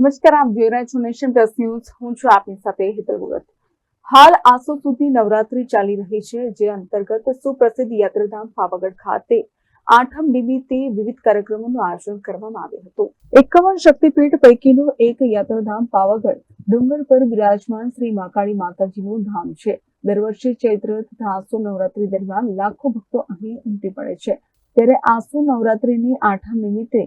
નમસ્કાર, આપ જોઈ રહ્યા છો નેશન પ્લસ ન્યૂઝ. હું છું આપની સાથે હેતલ ભગત. હાલ આસો સુધી નવરાત્રી ચાલી રહી છે, જે અંતર્ગત સુપ્રસિદ્ધ યાત્રાધામ પાવાગઢ ખાતે આઠમ નિમિત્તે વિવિધ કાર્યક્રમોનું આયોજન કરવામાં આવ્યું હતું. એકાવન શક્તિપીઠ પૈકીનો એક યાત્રાધામ પાવાગઢ ડુંગર પર બિરાજમાન શ્રી માકાળી માતાજીનું ધામ છે. દર વર્ષે ચૈત્ર તથા આસો નવરાત્રી દરમિયાન લાખો ભક્તો અહીં ઉમટી પડે છે. ત્યારે આસો નવરાત્રીની આઠમ નિમિત્તે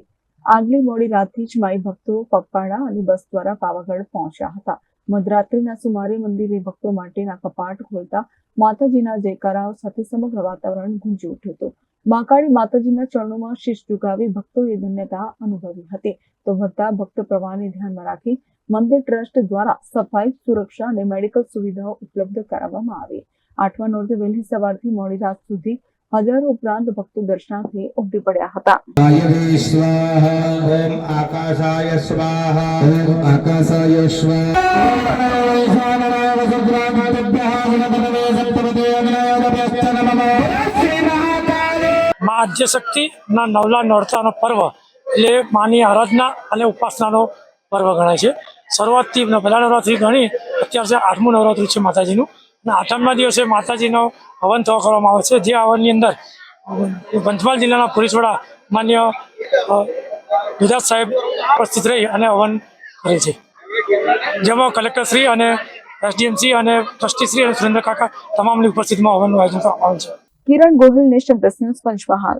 આગલી મોડી રાતથી જ માઈ ભક્તો પગપાળા અને બસ દ્વારા પાવાગઢ પહોંચ્યા હતા. મધરાત્રિના સુમારે મંદિરે ભક્તો માટેના કપાટ ખોલતા માતાજીના જયકારાઓ સાથે સમગ્ર વાતાવરણ ગુંજી ઉઠ્યું હતું. મહાકાળી માતાજીના ચરણોમાં શીશ ઝુકાવી ભક્તોએ ધન્યતા અનુભવી હતી. તો વધતા ભક્ત પ્રવાહને ધ્યાનમાં રાખી મંદિર ટ્રસ્ટ દ્વારા સફાઈ, સુરક્ષા અને મેડિકલ સુવિધાઓ ઉપલબ્ધ કરાવવામાં આવી. આઠમા નોરતે વહેલી સવારથી મોડી રાત સુધી હજારો ઉપરાંત ભક્તો દર્શનાર્થે ઉમટી પડ્યા હતા. ઓમ આકાશાય સ્વાહા ના નવલા નોરતાનો પર્વ એટલે માની આરાધના અને ઉપાસનાનો પર્વ ગણાય છે. શરૂઆતથી પહેલા નવરાત્રી ગણી અત્યારે આઠમું નવરાત્રી છે માતાજીનું. અને આઠમના દિવસે માતાજીનો હવન થવા કરવામાં આવે છે. જે હવનની અંદર પંચમહાલ જિલ્લાના પોલીસ વડા માન્ય ગુજરાત સાહેબ ઉપસ્થિત રહી અને હવન કરે છે. જેમાં કલેક્ટરશ્રી અને એસડીએમસી અને ટ્રસ્ટીશ્રી અને સુરેન્દ્ર કાકા તમામની ઉપસ્થિતિમાં હવનનું આયોજન કરવામાં આવે છે. Kiran Gohil, national news Panchmahal.